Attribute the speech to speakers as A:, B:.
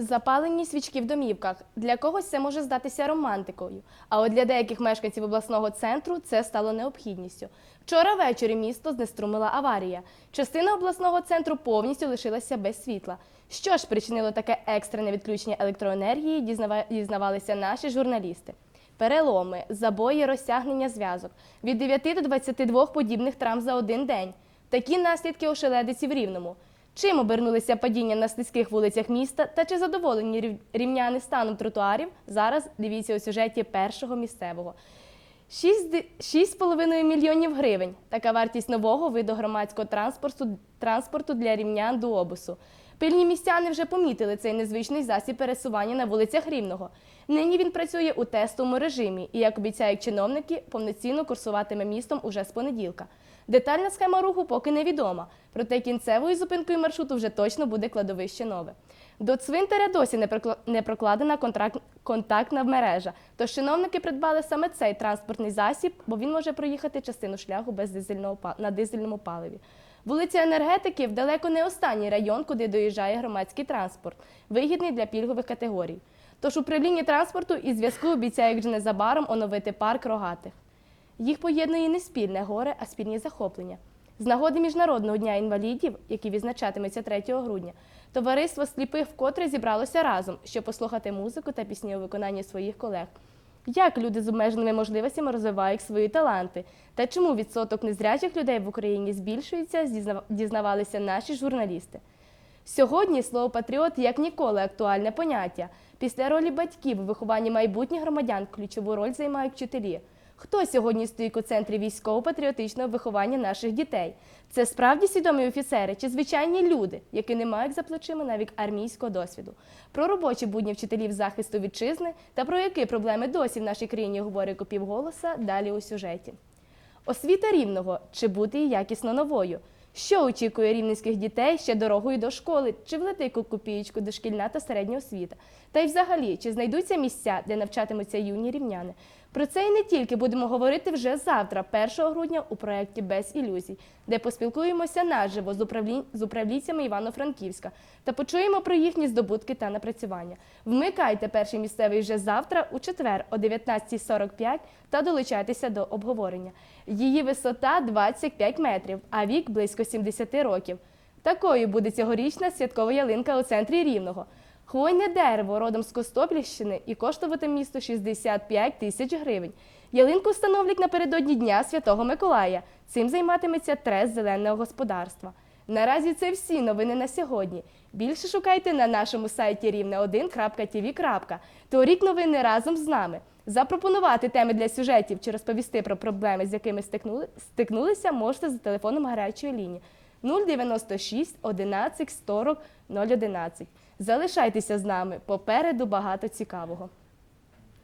A: Запалені свічки в домівках. Для когось це може здатися романтикою, а от для деяких мешканців обласного центру це стало необхідністю. Вчора ввечері місто знеструмила аварія. Частина обласного центру повністю лишилася без світла. Що ж причинило таке екстрене відключення електроенергії, дізнава- дізнавалися наші журналісти. Переломи, забої, розтягнення зв'язок від 9 до 22 подібних травм за один день. Такі наслідки ошеледиці в Рівному. Чим обернулися падіння на слизьких вулицях міста та чи задоволені рівняни станом тротуарів? Зараз дивіться у сюжеті першого місцевого. 6,5 мільйонів гривень. Така вартість нового виду громадського транспорту, транспорту для рівнян до обусу. Пильні містяни вже помітили цей незвичний засіб пересування на вулицях Рівного. Нині він працює у тестовому режимі і, як обіцяють чиновники, повноцінно курсуватиме містом уже з понеділка. Детальна схема руху поки невідома, проте кінцевою зупинкою маршруту вже точно буде кладовище нове. До цвинтаря досі не прокладена контракт- контактна мережа, тож чиновники придбали саме цей транспортний засіб, бо він може проїхати частину шляху без дизельного на дизельному паливі. Вулиця енергетиків далеко не останній район, куди доїжджає громадський транспорт, вигідний для пільгових категорій. Тож управління транспорту і зв'язку обіцяють вже незабаром оновити парк рогатих. Їх поєднує не спільне горе, а спільні захоплення. З нагоди Міжнародного дня інвалідів, який відзначатиметься 3 грудня, товариство сліпих вкотре зібралося разом, щоб послухати музику та пісні у виконанні своїх колег. Як люди з обмеженими можливостями розвивають свої таланти та чому відсоток незрячих людей в Україні збільшується, дізнавалися наші журналісти. Сьогодні слово патріот як ніколи актуальне поняття. Після ролі батьків у вихованні майбутніх громадян ключову роль займають вчителі. Хто сьогодні стоїть у центрі військово-патріотичного виховання наших дітей? Це справді свідомі офіцери чи звичайні люди, які не мають за плечима навіть армійського досвіду? Про робочі будні вчителів захисту вітчизни та про які проблеми досі в нашій країні говорить півголоса далі у сюжеті. Освіта рівного чи бути якісно новою? Що очікує рівненських дітей ще дорогою до школи, чи влетить у копієчку дошкільна та середня освіта? Та й взагалі, чи знайдуться місця, де навчатимуться юні рівняни? Про це і не тільки будемо говорити вже завтра, 1 грудня, у проєкті Без ілюзій, де поспілкуємося наживо з, управлінь... з управлінцями Івано-Франківська та почуємо про їхні здобутки та напрацювання. Вмикайте перший місцевий вже завтра, у четвер о 19.45 та долучайтеся до обговорення. Її висота 25 метрів, а вік близько 70 років. Такою буде цьогорічна святкова ялинка у центрі Рівного. Хвойне дерево родом з Костопільщини і коштуватиме місто 65 тисяч гривень. Ялинку встановлять напередодні Дня Святого Миколая. Цим займатиметься трес зеленого господарства. Наразі це всі новини на сьогодні. Більше шукайте на нашому сайті рівне1.tv. Торік новини разом з нами. Запропонувати теми для сюжетів чи розповісти про проблеми, з якими стикнули, стикнулися, можете за телефоном гарячої лінії 096 11 40 011. Залишайтеся з нами. Попереду багато цікавого.